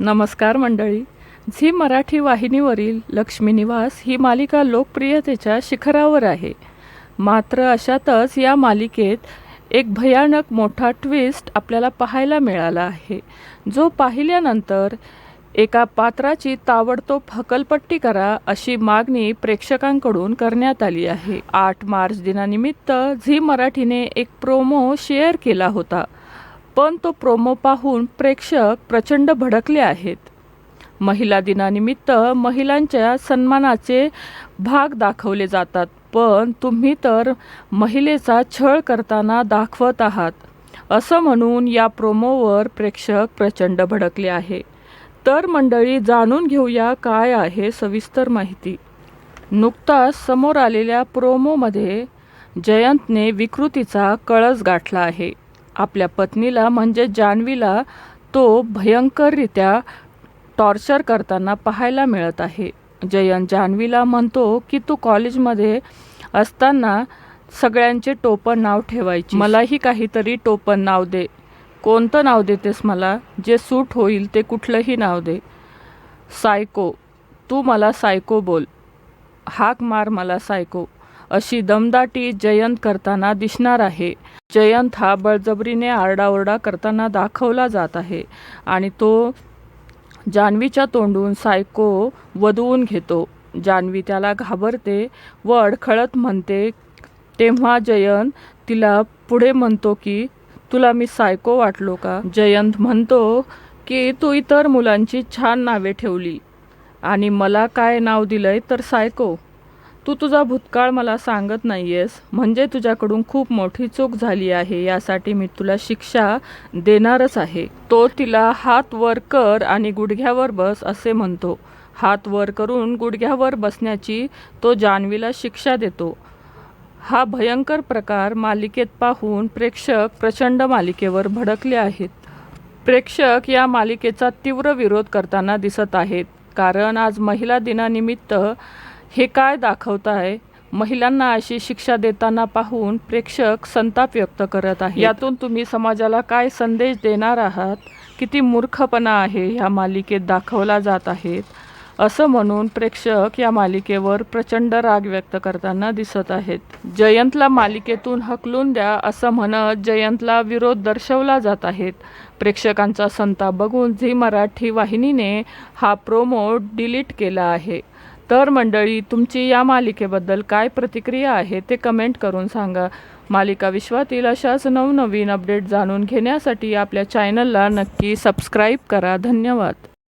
नमस्कार मंडळी. झी मराठी वाहिनीवरील लक्ष्मी निवास ही मालिका लोकप्रियतेच्या शिखरावर आहे. मात्र अशातच या मालिकेत एक भयानक मोठा ट्विस्ट आपल्याला पाहायला मिळाला आहे. जो पाहिल्यानंतर एका पात्राची ताबडतोब हकलपट्टी करा अशी मागणी प्रेक्षकांकडून करण्यात आली आहे. आठ मार्च दिनानिमित्त झी मराठीने एक प्रोमो शेअर केला होता. पण तो प्रोमो पाहून प्रेक्षक प्रचंड भडकले आहेत. महिला दिनानिमित्त महिलांच्या सन्मानाचे भाग दाखवले जातात पण तुम्ही तर महिलेचा छळ करताना दाखवत आहात असं म्हणून या प्रोमोवर प्रेक्षक प्रचंड भडकले आहे. तर मंडळी जाणून घेऊया काय आहे सविस्तर माहिती. नुकताच समोर आलेल्या प्रोमोमध्ये जयंतने विकृतीचा कळस गाठला आहे. आपल्या पत्नीला म्हणजे जान्हवीला तो भयंकररित्या टॉर्चर करताना पाहायला मिळत आहे. जयंत जान्हवीला म्हणतो की तू कॉलेजमध्ये असताना सगळ्यांचे टोपण नाव ठेवायचे. मलाही काहीतरी टोपण नाव दे. कोणतं नाव देतेस मला? जे सूट होईल ते कुठलंही नाव दे. सायको. तू मला सायको बोल. हाक मार मला सायको. अशी दमदाटी जयंत करताना दिसणार आहे. जयंत हा बळजबरीने आरडाओरडा करताना दाखवला जात आहे आणि तो जान्हवीच्या तोंडून सायको वधवून घेतो. जान्हवी त्याला घाबरते व अडखळत म्हणते तेव्हा जयंत तिला पुढे म्हणतो की तुला मी सायको वाटलो का? जयंत म्हणतो की तू इतर मुलांची छान नावे ठेवली आणि मला काय नाव दिलंय तर सायको तू तुझा भूतकाळ मला सांगत नाहीयेस. म्हणजे तुझ्याकडून खूप मोठी चूक झाली आहे यासाठी मी तुला शिक्षा देणारच आहे. तो तिला हात वर कर आणि गुडघ्यावर बस असे म्हणतो. हात वर करून गुडघ्यावर बसण्याची तो जान्हवीला शिक्षा देतो. हा भयंकर प्रकार मालिकेत पाहून प्रेक्षक प्रचंड मालिकेवर भडकले आहेत. प्रेक्षक या मालिकेचा तीव्र विरोध करताना दिसत आहेत. कारण आज महिला दिनानिमित्त हे काय दाखवत आहे? महिलांना अशी शिक्षा देताना पाहून प्रेक्षक संताप व्यक्त करत आहे यातून तुम्ही समाजाला काय संदेश देणार आहात? किती मूर्खपणा आहे ह्या मालिकेत दाखवला जात आहेत? असं म्हणून प्रेक्षक या मालिकेवर प्रचंड राग व्यक्त करताना दिसत आहेत. जयंतला मालिकेतून हकलून द्या असं म्हणत जयंतला विरोध दर्शवला जात आहेत. प्रेक्षकांचा संताप बघून झी मराठी वाहिनीने हा प्रोमो डिलीट केला आहे. तर मंडळी तुमची या मालिकेबद्दल काय प्रतिक्रिया आहे ते कमेंट करून सांगा. मालिका विश्वातील अशाच नवनवीन अपडेट जाणून घेण्यासाठी आपल्या चॅनलला नक्की सबस्क्राईब करा. धन्यवाद.